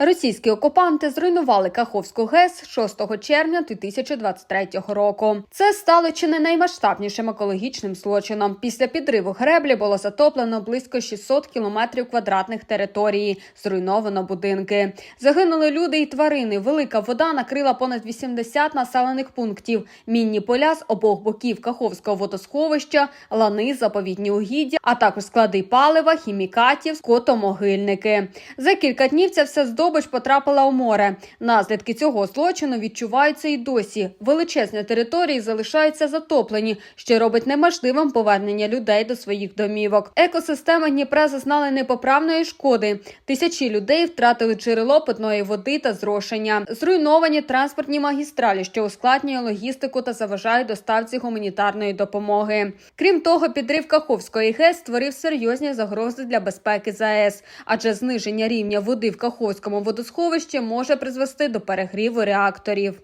Російські окупанти зруйнували Каховську ГЕС 6 червня 2023 року. Це стало чи не наймасштабнішим екологічним злочином. Після підриву греблі було затоплено близько 600 кілометрів квадратних території, зруйновано будинки. Загинули люди і тварини. Велика вода накрила понад 80 населених пунктів. Мінні поля з обох боків Каховського водосховища, лани, заповідні угіддя, а також склади палива, хімікатів, скотомогильники. За кілька днів ця вся здобич потрапила у море. Наслідки цього злочину відчуваються і досі. Величезні території залишаються затоплені, що робить неможливим повернення людей до своїх домівок. Екосистеми Дніпра зазнали непоправної шкоди. Тисячі людей втратили джерело питної води та зрошення. Зруйновані транспортні магістралі, що ускладнює логістику та заважає доставці гуманітарної допомоги. Крім того, підрив Каховської ГЕС створив серйозні загрози для безпеки ЗАЕС, адже зниження рівня води в Каховському водосховищі може призвести до перегріву реакторів.